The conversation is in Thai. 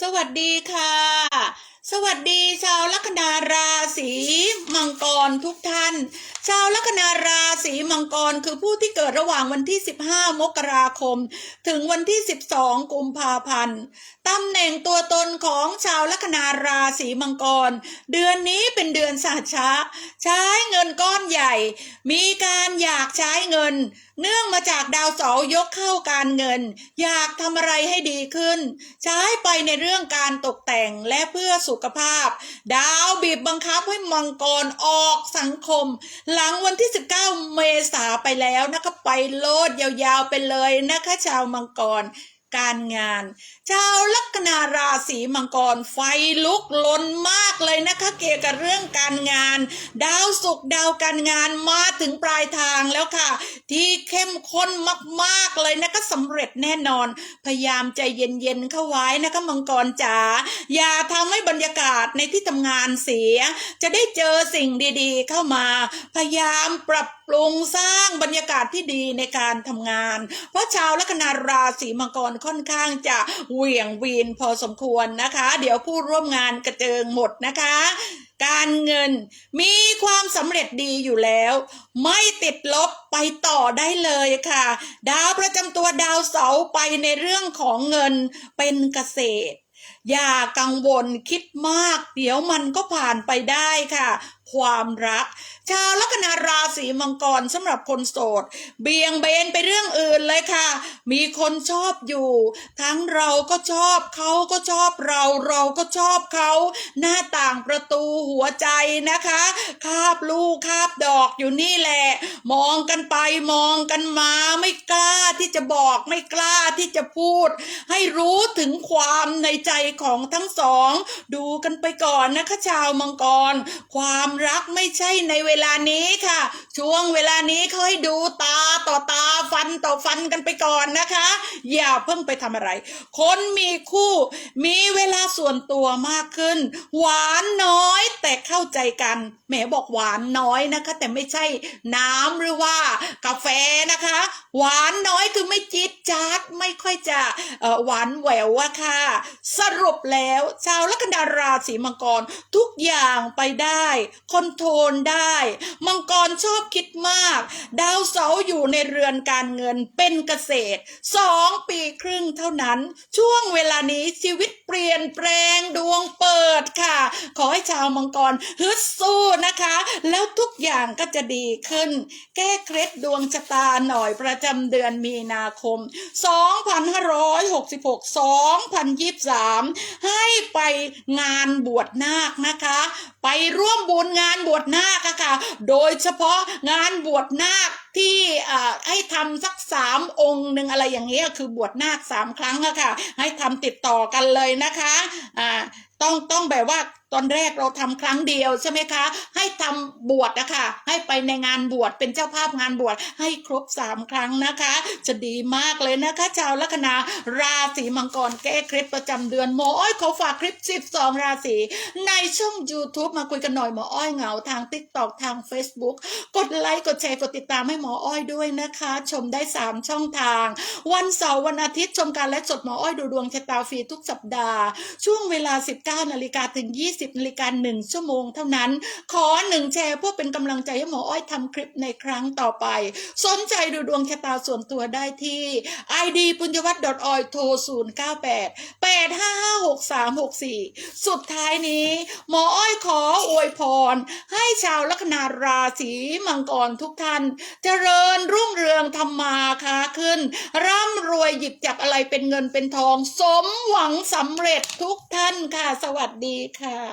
สวัสดีค่ะ สวัสดีชาวลัคนาราศีมังกรทุกท่าน ชาวลัคนาราศีมังกรคือผู้ที่เกิดระหว่างวันที่ 15 มกราคม ถึงวันที่ 12 กุมภาพันธ์ตำแหน่งตัวตนของชาวลัคนาราศีมังกร เดือนนี้เป็นเดือนสหัชชะใช้เงินก้อนใหญ่ มีการอยากใช้เงิน เนื่องมาจากดาวเสาร์ยกเข้าการเงิน อยากทำอะไรให้ดีขึ้น ใช้ไปในเรื่องื่องการตกแต่งและเพื่อสุขภาพ ดาวบีบบังคับให้มังกรออกสังคม หลังวันที่ 19 เมษาไปแล้วนะคะไปโลดยาวๆไปเลยนะคะชาวมังกร การงาน ชาวลัคนาราศีมังกรไฟลุกลนมากเลยนะคะ เกี่ยวกับเรื่องการงาน ดาวศุกร์ดาวการงานมาถึงปลายทางแล้วค่ะ ที่เข้มข้นมากๆเลยนะคะสำเร็จแน่นอน พยายามใจเย็นๆเข้าไว้นะคะมังกรจ๋าอย่าทำให้บรรยากาศในที่ทำงานเสีย จะได้เจอสิ่งดีๆ เข้ามา พยายามปรับปรุงสร้างบรรยากาศที่ดีในการทำงาน เพราะชาวลัคนาราศีมังกรค่อนข้างจะเหวี่ยงวีนพอสมควรนะคะ เดี๋ยวผู้ร่วมงานกระเจิงหมดนะคะ การเงินมีความสำเร็จดีอยู่แล้ว ไม่ติดลบไปต่อได้เลยค่ะ ดาวประจำตัวดาวเสาไปในเรื่องของเงินเป็นเกษตร อย่ากังวลคิดมาก เดี๋ยวมันก็ผ่านไปได้ค่ะ ความรัก ชาวลัคนารา ศีมังกรสำหรับคนโสด เบี่ยงเบนไปเรื่องอื่นเลยค่ะ มีคนชอบอยู่ ทั้งเราก็ชอบเขาก็ชอบเราเราก็ชอบเขาหน้าต่างประตูหัวใจนะคะคาบลูกคาบดอกอยู่นี่แหละ มองกันไปมองกันมาไม่กล้าที่จะบอกไม่กล้าที่จะพูด ให้รู้ถึงความในใจของทั้งสอง ดูกันไปก่อนนะคะชาวมังกร ความรักไม่ใช่ในเวลานี้ค่ะ ช่วงเวลานี้เขาให้ดูตาต่อตา ฟันต่อฟันกันไปก่อนนะคะ อย่าเพิ่งไปทำอะไร คนมีคู่มีเวลาส่วนตัวมากขึ้น หวานน้อยแต่เข้าใจกันแหมบอกหวานน้อยนะคะ แต่ไม่ใช่น้ำหรือว่ากาแฟนะคะ หวานน้อยคือไม่จี๊ดจ๊าดไม่ค่อยจะหวานแหววอะค่ะ สรุปแล้วชาวลัคนาราศีมังกรทุกอย่างไปได้คอนโทรลได้ มังกรชอบคิดมาก ดาวเสาร์อยู่ในเรือนการเงินเป็นเกษตรสองปีครึ่งเท่านั้น ช่วงเวลานี้ชีวิตเปลี่ยนแปลงดวงเปิดค่ะ ขอให้ชาวมังกรฮึดสู้นะคะ แล้วทุกอย่างก็จะดีขึ้น แก้เคล็ดดวงชะตาหน่อยประจำเดือนมีนาคม 2566 2023 ให้ไปงานบวชนาคนะคะ ไปร่วมบุญงานบวชนาคค่ะ โดยเฉพาะงานบวชนาค ที่อ่าให้ทำสักสามองค์หนึ่งอะไรอย่างเงี้ยคือบวชนาคสามครั้งอะค่ะ ให้ทำติดต่อกันเลยนะคะอ่าต้องต้องแบบว่า ตอนแรกเราทำครั้งเดียวใช่ไหมคะ ให้ทำบวชนะคะให้ไปในงานบวชเป็นเจ้าภาพงานบวชให้ครบสามครั้งนะคะ จะดีมากเลยนะคะ ชาวลัคนาราศีมังกรแก้เคล็ดประจำเดือนหมออ้อยขอฝากคลิป 12 ราศีในช่อง YouTube มาคุยกันหน่อยหมออ้อยเหงาทาง TikTok ทาง Facebook กดไลค์กดแชร์กดติดตามให้หมออ้อยด้วยนะคะ ชมได้ 3 ช่องทาง วันเสาร์วันอาทิตย์ชมการและสดหมออ้อยดูดวงชะตาฟรีทุกสัปดาห์ ช่วงเวลา 19นาฬิกาถึง20นาฬิกา1ชั่วโมงเท่านั้น ขอหนึ่งแชร์เพื่อเป็นกำลังใจให้หมออ้อยทำคลิปในครั้งต่อไป สนใจดูดวงชะตาส่วนตัวได้ที่ id ปุญญวัฒน์ .oil โทร098 8556364 สุดท้ายนี้ หมออ้อยขออวยพร ให้ชาวลัคนาราศีมังกรทุกท่าน เจริญรุ่งเรืองทำมาค้าขึ้น ร่ำรวยหยิบจับอะไรเป็นเงินเป็นทอง สมหวังสำเร็จทุกท่านค่ะ สวัสดีค่ะ